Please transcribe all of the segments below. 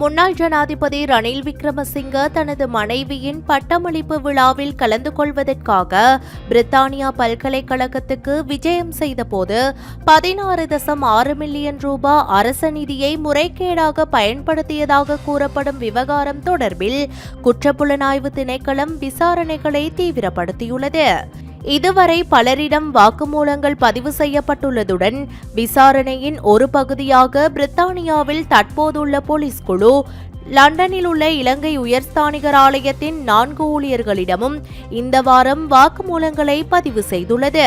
முன்னாள் ஜனாதிபதி ரணில் விக்ரமசிங்க தனது மனைவியின் பட்டமளிப்பு விழாவில் கலந்து கொள்வதற்காக பிரித்தானியா பல்கலைக்கழகத்துக்கு விஜயம் செய்தபோது பதினாறு தசம் ஆறு மில்லியன் ரூபாய் அரச நிதியை முறைகேடாக பயன்படுத்தியதாக கூறப்படும் விவகாரம் தொடர்பில் குற்றப்புலனாய்வு திணைக்களம் விசாரணைகளை தீவிரப்படுத்தியுள்ளது. இதுவரை பலரிடம் வாக்குமூலங்கள் பதிவு செய்யப்பட்டுள்ளதுடன் விசாரணையின் ஒரு பகுதியாக பிரித்தானியாவில் தற்போதுள்ள போலீஸ் குழு லண்டனில் உள்ள இலங்கை உயர்ஸ்தானிகர் ஆலயத்தின் நான்கு ஊழியர்களிடமும் இந்த வாரம் வாக்குமூலங்களை பதிவு செய்துள்ளது.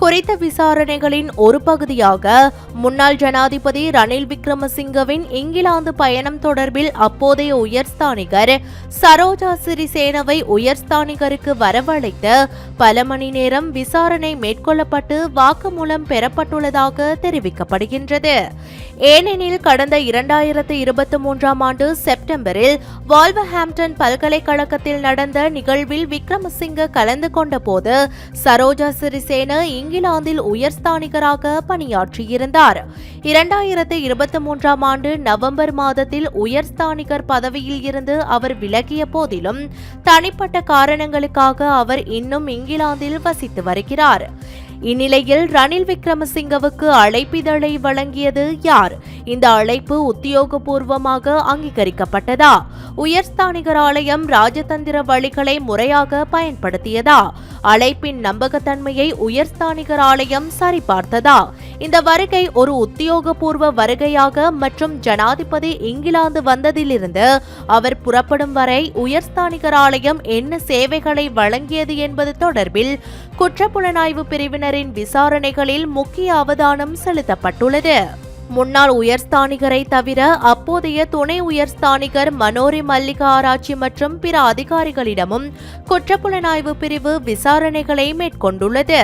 குறித்த விசாரணைகளின் ஒரு பகுதியாக முன்னாள் ஜனாதிபதி ரணில் விக்ரமசிங்கவின் இங்கிலாந்து பயணம் தொடர்பில் அப்போதைய உயர்ஸ்தானிகர் சரோஜா சிறிசேனவை உயர்ஸ்தானிகருக்கு வரவழைத்து பல மணி நேரம் விசாரணை மேற்கொள்ளப்பட்டு வாக்குமூலம் பெறப்பட்டுள்ளதாக தெரிவிக்கப்படுகின்றது. ஏனெனில் கடந்த இரண்டாயிரத்து இருபத்தி மூன்றாம் ஆண்டு செப்டம்பரில் வால்வஹாம்டன் பல்கலைக்கழகத்தில் நடந்த நிகழ்வில் விக்ரமசிங்க கலந்து கொண்டபோது சரோஜா சிறிசேன இங்கிலாந்தில் உயர்ஸ்தானிகராக பணியாற்றியிருந்தார். இரண்டாயிரத்தி இருபத்தி மூன்றாம் ஆண்டு நவம்பர் மாதத்தில் உயர்ஸ்தானிகர் பதவியில் இருந்து அவர் விலகிய போதிலும் தனிப்பட்ட காரணங்களுக்காக அவர் இன்னும் இங்கிலாந்தில் வசித்து வருகிறார். இந்நிலையில் ரணில் விக்ரமசிங்கவுக்கு அழைப்பிதழை வழங்கியது யார்? இந்த அழைப்பு உத்தியோகபூர்வமாக அங்கீகரிக்கப்பட்டதா? உயர்ஸ்தானிகர் ஆலயம் ராஜதந்திர வழிகளை முறையாக பயன்படுத்தியதா? அழைப்பின் நம்பகத்தன்மையை உயர்ஸ்தானிகர் ஆலயம் சரிபார்த்ததா? இந்த வருகை ஒரு உத்தியோகபூர்வ வருகையாக மற்றும் ஜனாதிபதி இங்கிலாந்து வந்ததிலிருந்து அவர் புறப்படும் வரை உயர்ஸ்தானிகர் ஆலயம் என்ன சேவைகளை வழங்கியது என்பது தொடர்பில் குற்றப்புலனாய்வு பிரிவினர் பிரிவினரின் விசாரணைகளில் முக்கிய அவதானம் செலுத்தப்பட்டுள்ளது. முன்னாள் உயர்ஸ்தானிகரை தவிர அப்போதைய துணை உயர்ஸ்தானிகர் மனோரி மல்லிகா ஆராய்ச்சி மற்றும் பிற அதிகாரிகளிடமும் குற்றப்புலனாய்வு பிரிவு விசாரணைகளை மேற்கொண்டுள்ளது.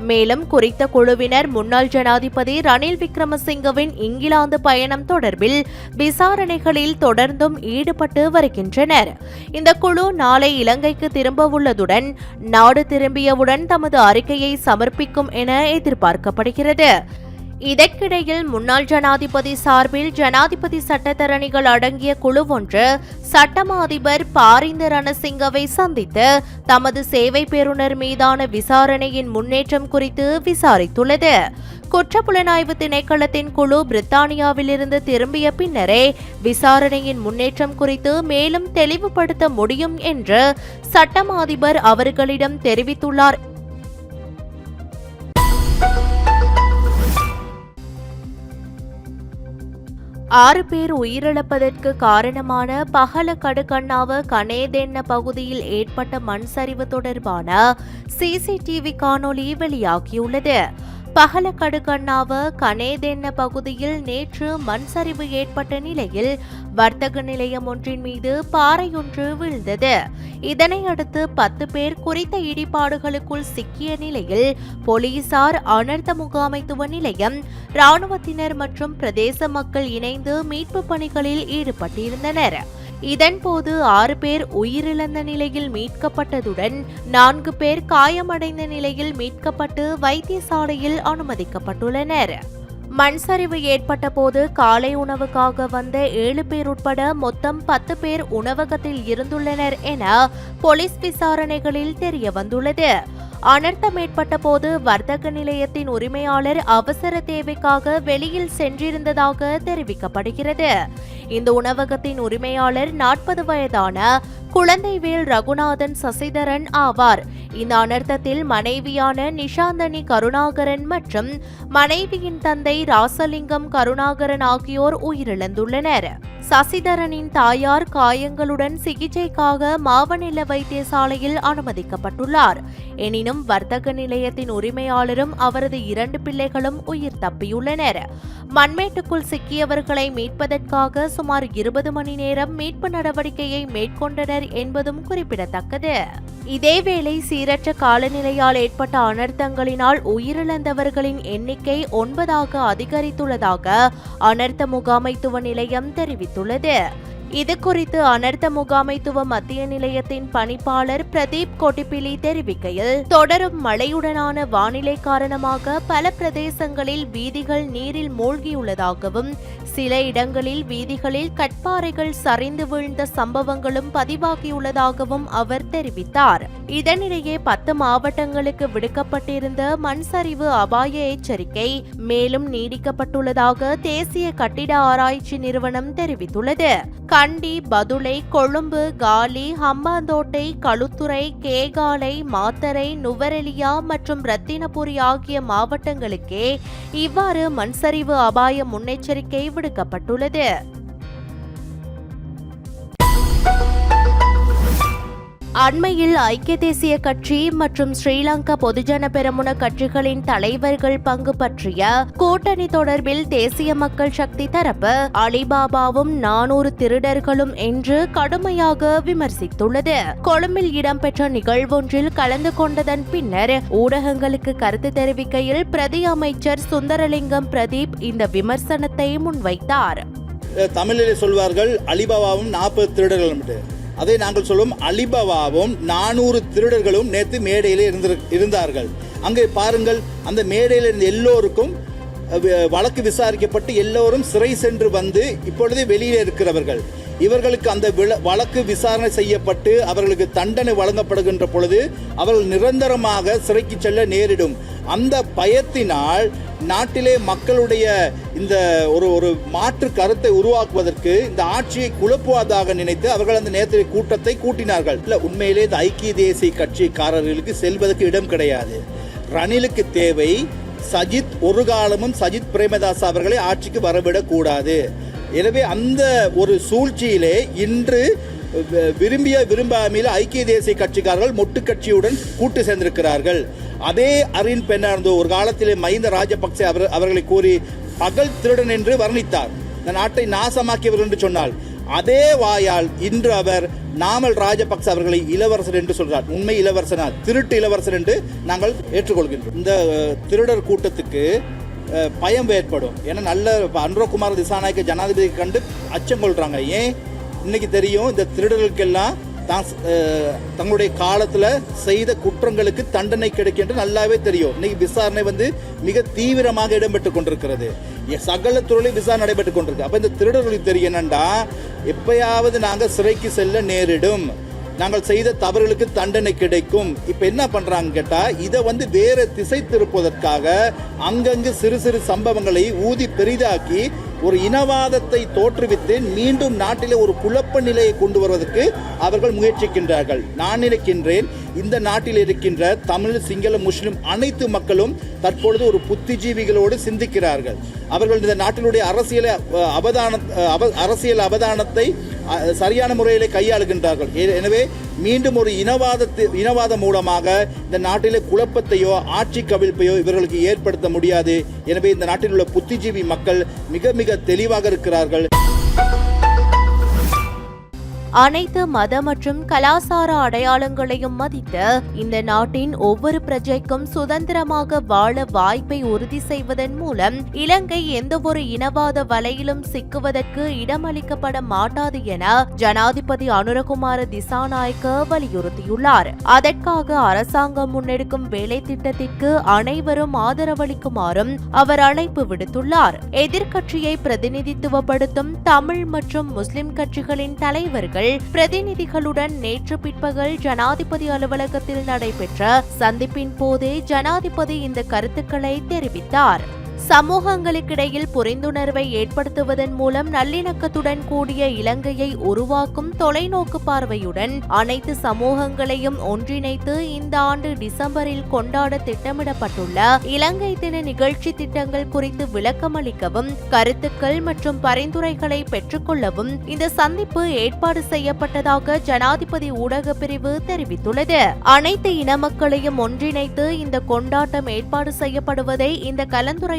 மேலும் குறித்த குழுவினர் முன்னாள் ஜனாதிபதி ரணில் விக்ரமசிங்கவின் இங்கிலாந்து பயணம் தொடர்பில் விசாரணைகளில் தொடர்ந்தும் ஈடுபட்டு வருகின்றனர். இந்த குழு நாளை இலங்கைக்கு திரும்பவுள்ளதுடன் நாடு திரும்பியவுடன் தமது அறிக்கையை சமர்ப்பிக்கும் என எதிர்பார்க்கப்படுகிறது. இதற்கிடையில் முன்னாள் ஜனாதிபதி சார்பில் ஜனாதிபதி சட்டத்தரணிகள் அடங்கிய குழு ஒன்று சட்டமா அதிபர் பாரிந்த ரணசிங்கவை சந்தித்து தமது சேவை பெறுநர் மீதான விசாரணையின் முன்னேற்றம் குறித்து விசாரித்துள்ளது. குற்றப்புலனாய்வு திணைக்களத்தின் குழு பிரித்தானியாவிலிருந்து திரும்பிய பின்னரே விசாரணையின் முன்னேற்றம் குறித்து மேலும் தெளிவுபடுத்த முடியும் என்று சட்டமா அதிபர் அவர்களிடம் தெரிவித்துள்ளார். ஆறு பேர் உயிரிழப்பதற்கு காரணமான பகல கடுக்கண்ணாவ கனேதென்ன பகுதியில் ஏற்பட்ட மண் சரிவு தொடர்பான சிசிடிவி காணொலி வெளியாகியுள்ளது. பகல கடுகண்ணாவ கனேதென்ன பகுதியில் நேற்று மண் சரிவு ஏற்பட்ட நிலையில் வர்த்தக நிலையம் ஒன்றின் மீது பாறையொன்று விழுந்தது. இதனையடுத்து பத்து பேர் குறித்த இடிபாடுகளுக்குள் சிக்கிய நிலையில் போலீசார் அனர்த்த முகாமைத்துவ நிலையம் ராணுவத்தினர் மற்றும் பிரதேச மக்கள் இணைந்து மீட்பு பணிகளில் ஈடுபட்டிருந்தனர். இதன்போது ஆறு பேர் உயிரிழந்த நிலையில் மீட்கப்பட்டதுடன் நான்கு பேர் காயமடைந்த நிலையில் மீட்கப்பட்டு வைத்தியசாலையில் அனுமதிக்கப்பட்டுள்ளனர். மண் சரிவு ஏற்பட்ட போது காலை உணவுக்காக வந்த ஏழு பேர் உட்பட மொத்தம் பத்து பேர் உணவகத்தில் இருந்துள்ளனர் என போலீஸ் விசாரணைகளில் தெரிய வந்துள்ளது அனர்த்தம் ஏற்பட்ட போது வர்த்தக நிலையத்தின் உரிமையாளர் அவசர தேவைக்காக வெளியில் சென்றிருந்ததாக தெரிவிக்கப்படுகிறது. இந்த உணவகத்தின் உரிமையாளர் நாற்பது வயதான குழந்தைவேல் ரகுநாதன் சசிதரன் ஆவார். இந்த அனர்த்தத்தில் மனைவியான நிஷாந்தனி கருணாகரன் மற்றும் மனைவியின் தந்தை ராசலிங்கம் கருணாகரன் ஆகியோர் உயிரிழந்துள்ளனர். சசிதரனின் தாயார் காயங்களுடன் சிகிச்சைக்காக மாவநில வைத்தியசாலையில் அனுமதிக்கப்பட்டுள்ளார். எனினும் வர்த்தக நிலையத்தின் உரிமையாளரும் அவரது இரண்டு பிள்ளைகளும் உயிர் தப்பியுள்ளனர். மண்மேட்டுக்குள் சிக்கியவர்களை மீட்பதற்காக சுமார் இருபது மணி நேரம் மீட்பு நடவடிக்கையை மேற்கொண்டனர் என்பதும் குறிப்பிடத்தக்கது. இதேவேளை சீரற்ற காலநிலையால் ஏற்பட்ட அனர்த்தங்களினால் உயிரிழந்தவர்களின் எண்ணிக்கை ஒன்பதாக அதிகரித்துள்ளதாக அனர்த்த முகாமைத்துவ நிலையம் தெரிவித்துள்ளது. இது குறித்து அனர்த்த முகாமைத்துவ மத்திய நிலையத்தின் பணிப்பாளர் பிரதீப் கொட்டிப்பிலி தெரிவிக்கையில் தொடரும் மழையுடனான வானிலை காரணமாக பல பிரதேசங்களில் வீதிகள் நீரில் மூழ்கியுள்ளதாகவும் சில இடங்களில் வீதிகளில் கட்பாறைகள் சரிந்து வீழ்ந்த சம்பவங்களும் பதிவாகியுள்ளதாகவும் அவர் தெரிவித்தார். இதனிடையே பத்து மாவட்டங்களுக்கு விடுக்கப்பட்டிருந்த மண் சரிவு அபாய எச்சரிக்கை மேலும் நீடிக்கப்பட்டுள்ளதாக தேசிய கட்டிட ஆராய்ச்சி நிறுவனம் தெரிவித்துள்ளது. கண்டி பதுளை கொழும்பு காலி ஹம்பாந்தோட்டை களுத்துறை கேகாலை மாத்தரை நுவரெலியா மற்றும் ரத்தினபுரி ஆகிய மாவட்டங்களுக்கே இவ்வாறு மண்சரிவு அபாய முன்னெச்சரிக்கை விடுக்கப்பட்டுள்ளது. அண்மையில் ஐக்கிய தேசிய கட்சி மற்றும் ஸ்ரீலங்கா பொதுஜன பெரமுன கட்சிகளின் தலைவர்கள் பங்கு பற்றிய கூட்டணி தொடர்பில் தேசிய மக்கள் சக்தி தரப்பு அலிபாபாவும் நானூறு திருடர்களும் என்று கடுமையாக விமர்சித்துள்ளது. கொழும்பில் இடம்பெற்ற நிகழ்வொன்றில் கலந்து கொண்டதன் பின்னர் ஊடகங்களுக்கு கருத்து தெரிவிக்கையில் பிரதி அமைச்சர் சுந்தரலிங்கம் பிரதீப் இந்த விமர்சனத்தை முன்வைத்தார். தமிழில் சொல்வார்கள் அலிபாபாவும் நாற்பது திருடர்கள் அதை நாங்கள் சொல்லுவோம் அலிபாபாவும் நானூறு திருடர்களும் நேற்று மேடையில் இருந்து இருந்தார்கள். அங்கே பாருங்கள் அந்த மேடையில் இருந்த எல்லோருக்கும் வழக்கு விசாரிக்கப்பட்டு எல்லோரும் சிறை சென்று வந்து இப்பொழுது வெளியே இருக்கிறவர்கள். இவர்களுக்கு அந்த வழக்கு விசாரணை செய்யப்பட்டு அவர்களுக்கு தண்டனை வழங்கப்படுகின்ற பொழுது அவர்கள் நிரந்தரமாக சிறைக்கு செல்ல நேரிடும். அந்த பயத்தினால் நாட்டிலே மக்களுடைய இந்த ஒரு ஒரு மாற்று கருத்தை உருவாக்குவதற்கு இந்த ஆட்சியை குழப்புவதாக நினைத்து அவர்கள் அந்த நேரத்தில் கூட்டத்தை கூட்டினார்கள். இல்லை உண்மையிலே இந்த ஐக்கிய தேசிய கட்சிக்காரர்களுக்கு செல்வதற்கு இடம் கிடையாது. ரணிலுக்கு தேவை சஜித் ஒரு காலமும் சஜித் பிரேமதாஸ் அவர்களை ஆட்சிக்கு வரவிடக்கூடாது. எனவே அந்த ஒரு சூழ்ச்சியிலே இன்று விரும்பிய விரும்பாமையில் ஐக்கிய தேசிய கட்சிக்காரர்கள் மொட்டு கட்சியுடன் கூட்டு சேர்ந்திருக்கிறார்கள். அதே அரின் பெண்ணார்ந்தோ ஒரு காலத்திலே மஹிந்த ராஜபக்சே அவர் அவர்களை கூறி பகல் திருடன் என்று வர்ணித்தார். இந்த நாட்டை நாசமாக்கியவர் என்று சொன்னால் அதே வாயால் இன்று அவர் நாமல் ராஜபக்ச அவர்களை இளவரசர் என்று சொல்றார் உண்மை இளவரசனா திருட்டு இளவரசர் என்று நாங்கள் ஏற்றுக்கொள்கின்றோம். இந்த திருடர் கூட்டத்துக்கு பயம் ஏற்படும். ஏன்னா நல்ல அன்ரோகுமார் திசாநாயக்க ஜனாதிபதியை கண்டு அச்சம் கொள்றாங்க. ஏன்? இன்னைக்கு தெரியும் இந்த திருடர்களுக்கெல்லாம் தான் தங்களுடைய காலத்துல செய்த குற்றங்களுக்கு தண்டனை கிடைக்கும் என்று நல்லாவே தெரியும். இன்னைக்கு விசாரணை வந்து மிக தீவிரமாக இடம்பெற்று கொண்டிருக்கிறது. எ- சகல துறையிலும் விசாரணை நடைபெற்று கொண்டிருக்கு. அப்ப இந்த திருடர்களுக்கு தெரியும் என்னண்டா எப்பயாவது நாங்கள் சிறைக்கு செல்ல நேரிடும். நாங்கள் செய்த தவறுகளுக்கு தண்டனை கிடைக்கும். இப்ப என்ன பண்றாங்க கேட்டா இதை வந்து வேற திசை திருப்புவதற்காக அங்கங்கு சிறு சிறு சம்பவங்களை ஊதி பெரிதாக்கி ஒரு இனவாதத்தை தோற்றுவித்து மீண்டும் நாட்டிலே ஒரு குழப்ப நிலையை கொண்டு வருவதற்கு அவர்கள் முயற்சிக்கின்றார்கள். நான் நினைக்கின்றேன் இந்த நாட்டில் இருக்கின்ற தமிழ் சிங்கள முஸ்லிம் அனைத்து மக்களும் தற்பொழுது ஒரு புத்திஜீவிகளோடு சிந்திக்கிறார்கள். அவர்கள் இந்த நாட்டினுடைய அரசியல் அவதான அவ- அரசியல் அவதானத்தை சரியான முறையில் கையாளுகின்றார்கள். எனவே மீண்டும் ஒரு இனவாதத்து இனவாதம் மூலமாக இந்த நாட்டிலே குழப்பத்தையோ ஆட்சி கவிழ்ப்பையோ இவர்களுக்கு ஏற்படுத்த முடியாது. எனவே இந்த நாட்டில் உள்ள புத்திஜீவி மக்கள் மிக மிக தெளிவாக இருக்கிறார்கள். அனைத்து மத மற்றும் கலாசார அடையாளங்களையும் மதித்து இந்த நாட்டின் ஒவ்வொரு பிரஜைக்கும் சுதந்திரமாக வாழ வாய்ப்பை உறுதி செய்வதன் மூலம் இலங்கை எந்தவொரு இனவாத வலையிலும் சிக்குவதற்கு இடமளிக்கப்பட மாட்டாது என ஜனாதிபதி அனுரகுமார திசாநாயக்க வலியுறுத்தியுள்ளார். அதற்காக அரசாங்கம் முன்னெடுக்கும் வேலை திட்டத்திற்கு அனைவரும் ஆதரவளிக்குமாறும் அவர் அழைப்பு விடுத்துள்ளார். எதிர்க்கட்சியை பிரதிநிதித்துவப்படுத்தும் தமிழ் மற்றும் முஸ்லிம் கட்சிகளின் தலைவர்கள் பிரதிநிதிகளுடன் நேற்று பிற்பகல் ஜனாதிபதி அலுவலகத்தில் நடைபெற்ற சந்திப்பின் போதே ஜனாதிபதி இந்த கருத்துக்களை தெரிவித்தார். சமூகங்களுக்கிடையில் புரிந்துணர்வை ஏற்படுத்துவதன் மூலம் நல்லிணக்கத்துடன் கூடிய இலங்கையை உருவாக்கும் தொலைநோக்கு பார்வையுடன் அனைத்து சமூகங்களையும் ஒன்றிணைத்து இந்த ஆண்டு டிசம்பரில் கொண்டாட திட்டமிடப்பட்டுள்ள இலங்கை தின நிகழ்ச்சி திட்டங்கள் குறித்து விளக்கமளிக்கவும் கருத்துக்கள் மற்றும் பரிந்துரைகளை பெற்றுக்கொள்ளவும் இந்த சந்திப்பு ஏற்பாடு செய்யப்பட்டதாக ஜனாதிபதி ஊடக பிரிவு தெரிவித்துள்ளது. அனைத்து இன மக்களையும் ஒன்றிணைத்து இந்த கொண்டாட்டம் ஏற்பாடு செய்யப்படுவதை இந்த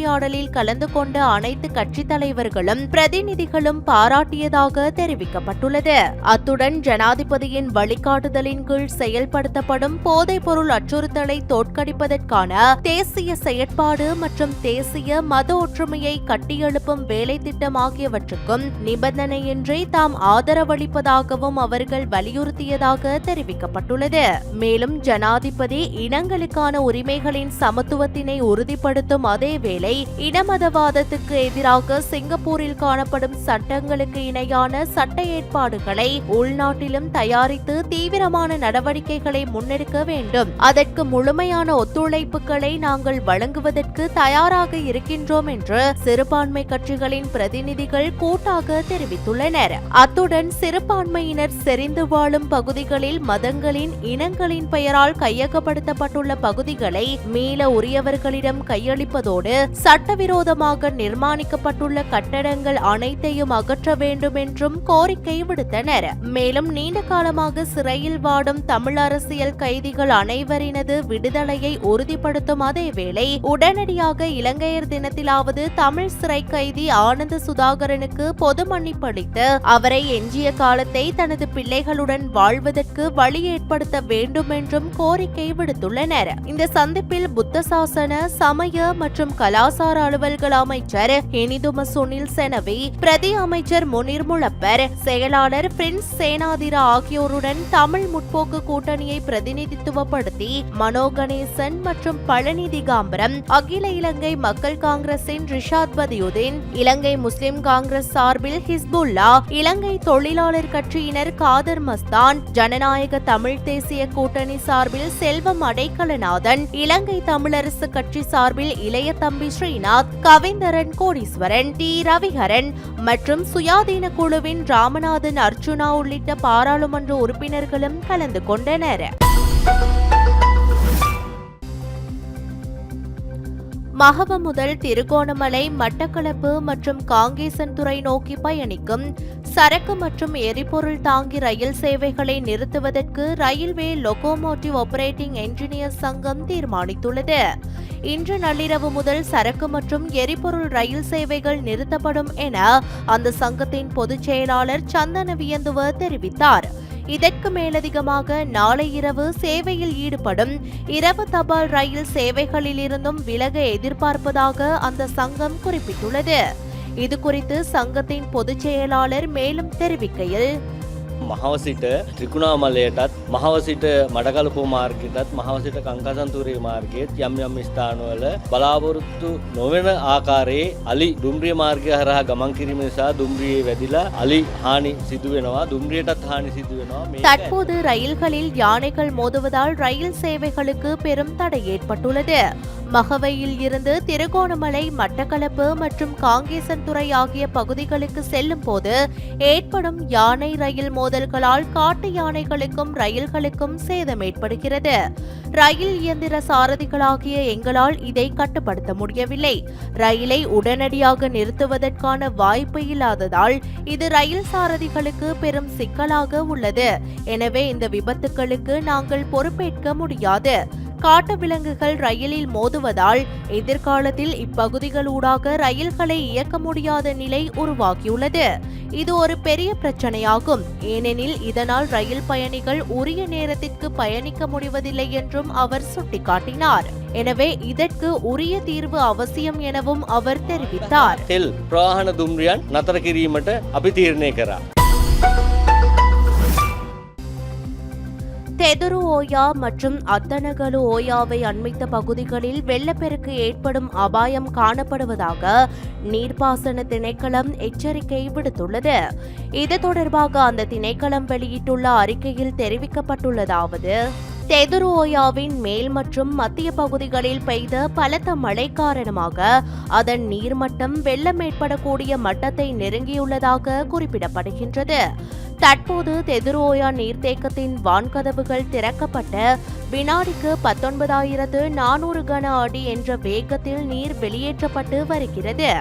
கலந்துரையாடலில் கலந்து கொண்ட அனைத்து கட்சித் தலைவர்களும் பிரதிநிதிகளும் பாராட்டியதாக தெரிவிக்கப்பட்டுள்ளது. அத்துடன் ஜனாதிபதியின் வழிகாட்டுதலின் கீழ் செயல்படுத்தப்படும் போதைப் பொருள் அச்சுறுத்தலை தோற்கடிப்பதற்கான தேசிய செயற்பாடு மற்றும் தேசிய மத ஒற்றுமையை கட்டியெழுப்பும் வேலை திட்டம் ஆகியவற்றுக்கும் நிபந்தனையின்றி தாம் ஆதரவளிப்பதாகவும் அவர்கள் வலியுறுத்தியதாக தெரிவிக்கப்பட்டுள்ளது. மேலும் ஜனாதிபதி இனங்களுக்கான உரிமைகளின் சமத்துவத்தினை உறுதிப்படுத்தும் அதேவேளை வேளை இனமதவாதத்துக்கு எதிராக சிங்கப்பூரில் காணப்படும் சட்டங்களுக்கு இணையான சட்ட ஏற்பாடுகளை உள்நாட்டிலும் தயாரித்து தீவிரமான நடவடிக்கைகளை முன்னெடுக்க வேண்டும். அதற்கு முழுமையான ஒத்துழைப்புகளை நாங்கள் வழங்குவதற்கு தயாராக இருக்கின்றோம் என்று சிறுபான்மை கட்சிகளின் பிரதிநிதிகள் கூட்டாக தெரிவித்துள்ளனர். அத்துடன் சிறுபான்மையினர் செறிந்து வாழும் பகுதிகளில் மதங்களின் இனங்களின் பெயரால் கையகப்படுத்தப்பட்டுள்ள பகுதிகளை மீள உரியவர்களிடம் கையளிப்பதோடு சட்டவிரோதமாக நிர்மாணிக்கப்பட்டுள்ள கட்டடங்கள் அனைத்தையும் அகற்ற வேண்டும் என்றும் கோரிக்கை விடுத்தனர். மேலும் நீண்ட காலமாக சிறையில் வாடும் தமிழ் அரசியல் கைதிகள் அனைவரினது விடுதலையை உறுதிப்படுத்தும் அதேவேளை உடனடியாக இலங்கையர் தினத்திலாவது தமிழ் சிறை கைதி ஆனந்த சுதாகரனுக்கு பொது மன்னிப்பளித்து அவரை எஞ்சிய காலத்தை தனது பிள்ளைகளுடன் வாழ்வதற்கு வழி ஏற்படுத்த வேண்டும் என்றும் கோரிக்கை விடுத்துள்ளனர். இந்த சந்திப்பில் புத்த சாசன சமய மற்றும் கலாசார அலுவல்கள் அமைச்சர் இனிதும சுனில் செனவி பிரதி அமைச்சர் முனிர் முளப்பர் செயலாளர் பிரின்ஸ் சேனாதிரா ஆகியோருடன் தமிழ் முற்போக்கு கூட்டணியை பிரதிநிதித்துவப்படுத்தி மனோ கணேசன் மற்றும் பழனி திகாம்பரம் அகில இலங்கை மக்கள் காங்கிரசின் ரிஷாத் பதியுதீன் இலங்கை முஸ்லிம் காங்கிரஸ் சார்பில் ஹிஸ்புல்லா இலங்கை தொழிலாளர் கட்சியினர் காதர் மஸ்தான் ஜனநாயக தமிழ் தேசிய கூட்டணி சார்பில் செல்வம் அடைக்கலநாதன் இலங்கை தமிழரசு கட்சி சார்பில் இளைய தம்பி ஸ்ரீநாத் கவிந்தரன் கோடீஸ்வரன் டி. ரவிஹரன் மற்றும் சுயாதீன குழுவின் ராமநாதன் அர்ச்சுனா உள்ளிட்ட பாராளுமன்ற உறுப்பினர்களும் கலந்து கொண்டனர். மகவ முதல் திருகோணமலை மட்டக்களப்பு மற்றும் காங்கேசன்துறை நோக்கி பயணிக்கும் சரக்கு மற்றும் எரிபொருள் தாங்கி ரயில் சேவைகளை நிறுத்துவதற்கு ரயில்வே லொகோமோட்டிவ் ஆபரேட்டிங் என்ஜினியர் சங்கம் தீர்மானித்துள்ளது. இன்று நள்ளிரவு முதல் சரக்கு மற்றும் எரிபொருள் ரயில் சேவைகள் நிறுத்தப்படும் என அந்த சங்கத்தின் பொதுச் செயலாளர் சந்தன வியந்துவர் தெரிவித்தார். இதற்கு மேலதிகமாக நாளை இரவு சேவையில் ஈடுபடும் இரவு தபால் ரயில் சேவைகளிலிருந்தும் விலக எதிர்பார்ப்பதாக அந்த சங்கம் குறிப்பிட்டுள்ளது. இதுகுறித்து சங்கத்தின் பொதுச் செயலாளர் மேலும் தெரிவிக்கையில் මහවසිට ත්‍රිකුණාමලයටත් මහවසිට මඩකලපු මාර්ගයටත් මහවසිට කංකාසන්තුරේ මාර්ගයත් යම් යම් ස්ථානවල බලාපොරොත්තු නොවන ආකාරයේ අලි දුම්රිය මාර්ගය හරහා ගමන් කිරීම නිසා දුම්රියේ වැදිලා අලි හානි සිදුවෙනවා දුම්රියටත් හානි සිදුවෙනවා මේක தற்போது ரயில்களில் யானைகள் மோதுவதால் ரயில் சேவைகளுக்கு பெரும் தடை ஏற்பட்டுள்ளது மகவையில் இருந்து திருகோணமலை மட்டக்களப்பு மற்றும் காங்கேசன்துறை ஆகிய பகுதிகளுக்கு செல்லும் போது ஏற்படும் யானை ரயில் மோதல்களால் காட்டு யானைகளுக்கும் ரயில்களுக்கும் சேதம் ஏற்படுகிறது. ரயில் இயந்திர சாரதிகளாகிய எங்களால் இதை கட்டுப்படுத்த முடியவில்லை. ரயிலை உடனடியாக நிறுத்துவதற்கான வாய்ப்பு இல்லாததால் இது ரயில் சாரதிகளுக்கு பெரும் சிக்கலாக உள்ளது. எனவே இந்த விபத்துகளுக்கு நாங்கள் பொறுப்பேற்க முடியாது. காட்டு விலங்குகள் ரயிலில் மோதுவதால் எதிர்காலத்தில் இப்பகுதிகளூடாக ரயில்களை இயக்க முடியாத நிலை உருவாகியுள்ளது. இது ஒரு பெரிய பிரச்சனையாகும். ஏனெனில் இதனால் ரயில் பயணிகள் உரிய நேரத்திற்கு பயணிக்க முடிவதில்லை என்றும் அவர் சுட்டிக்காட்டினார். எனவே இதற்கு உரிய தீர்வு அவசியம் எனவும் அவர் தெரிவித்தார். செதுரு ஓயா மற்றும் அத்தனகலு ஓயாவை அண்மித்த பகுதிகளில் வெள்ளப்பெருக்கு ஏற்படும் அபாயம் காணப்படுவதாக நீர்ப்பாசன திணைக்களம் எச்சரிக்கை விடுத்துள்ளது. இது தொடர்பாக அந்த திணைக்களம் வெளியிட்டுள்ள அறிக்கையில் தெரிவிக்கப்பட்டுள்ளதாவது தெதுரு ஓயாவின் மேல் மற்றும் மத்திய பகுதிகளில் பெய்த பலத்த மழை காரணமாக அதன் நீர்மட்டம் வெள்ளம் ஏற்படக்கூடிய மட்டத்தை நெருங்கியுள்ளதாக குறிப்பிடப்படுகின்றது. தற்போது தெதுரோயா நீர்த்தேக்கத்தின் வான்கதவுகள் திறக்கப்பட்ட வினாடிக்கு பத்தொன்பதாயிரத்து நானூறு கன அடி என்ற வேகத்தில் நீர் வெளியேற்றப்பட்டு வருகிறது.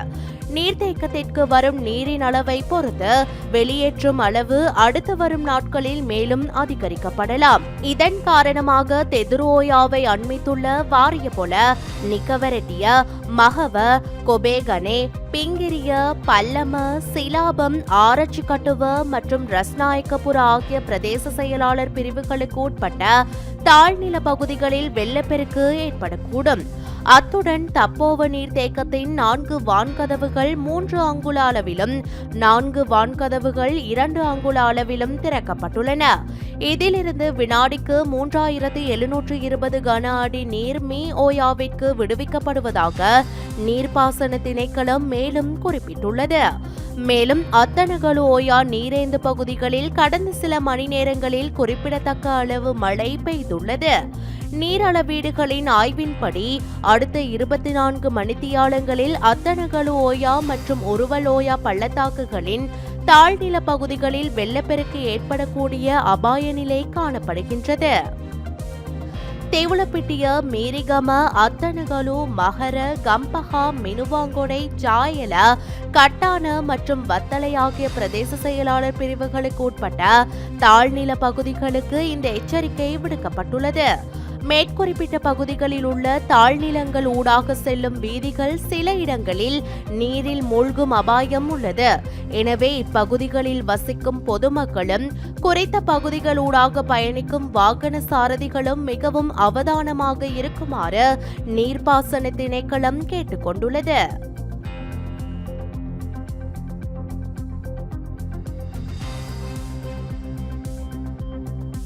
நீர்த்தேக்கத்திற்கு வரும் நீரின் அளவை பொறுத்து வெளியேற்றும் அளவு அடுத்து வரும் நாட்களில் மேலும் அதிகரிக்கப்படலாம். இதன் காரணமாக தெதுரோயாவை அண்மித்துள்ள வாரிய போல நிக்கவரட்டிய மகவ கொபேகனே பிங்கிரிய பல்லம சிலாபம் ஆரச்சிக்கட்டுவ மற்றும் ரஸ்நாயக்கபுர ஆகிய பிரதேச செயலாளர் பிரிவுகளுக்கு உட்பட்ட தாழ்நில பகுதிகளில் வெள்ளப்பெருக்கு ஏற்படக்கூடும். அத்துடன் தப்போவ நீர்த்தேக்கத்தின் நான்கு வான்கதவுகள் மூன்று அங்குல அளவிலும் நான்கு வான்கதவுகள் இரண்டு அங்குல அளவிலும் திறக்கப்பட்டுள்ளன. இதிலிருந்து வினாடிக்கு மூன்றாயிரத்து எழுநூற்று இருபது கன அடி நீர் மீ ஓயாவிற்கு விடுவிக்கப்படுவதாக நீர்ப்பாசன திணைக்களம் மேலும் குறிப்பிட்டுள்ளது. மேலும் அத்தனகலு ஓயா நீரேந்து பகுதிகளில் கடந்த சில மணி நேரங்களில் குறிப்பிடத்தக்க அளவு மழை பெய்துள்ளது. நீர் அளவீடுகளின் ஆய்வின்படி அடுத்த இருபத்தி நான்கு மணித்தியாலங்களில் அத்தனகலு ஓயா மற்றும் உருவலோயா பள்ளத்தாக்குகளின் தாழ்நில பகுதிகளில் வெள்ளப்பெருக்கு ஏற்படக்கூடிய அபாய நிலை காணப்படுகின்றது. தேவலப்பிட்டிய மேரிகம அத்தனகலு மகர கம்பஹா மினுவாங்கொடை ஜாயல கட்டான மற்றும் வத்தலை ஆகிய பிரதேச செயலாளர் பிரிவுகளுக்கு உட்பட்ட தாழ்நில பகுதிகளுக்கு இந்த எச்சரிக்கை விடுக்கப்பட்டுள்ளது. மேற்குறிப்பிட்ட பகுதிகளில் உள்ள தாழ்நிலங்கள் ஊடாக செல்லும் வீதிகள் சில இடங்களில் நீரில் மூழ்கும் அபாயம் உள்ளது. எனவே இப்பகுதிகளில் வசிக்கும் பொதுமக்களும் குறித்த பகுதிகளூடாக பயணிக்கும் வாகன சாரதிகளும் மிகவும் அவதானமாக இருக்குமாறு நீர்ப்பாசன திணைக்களம் கேட்டுக்கொண்டுள்ளது.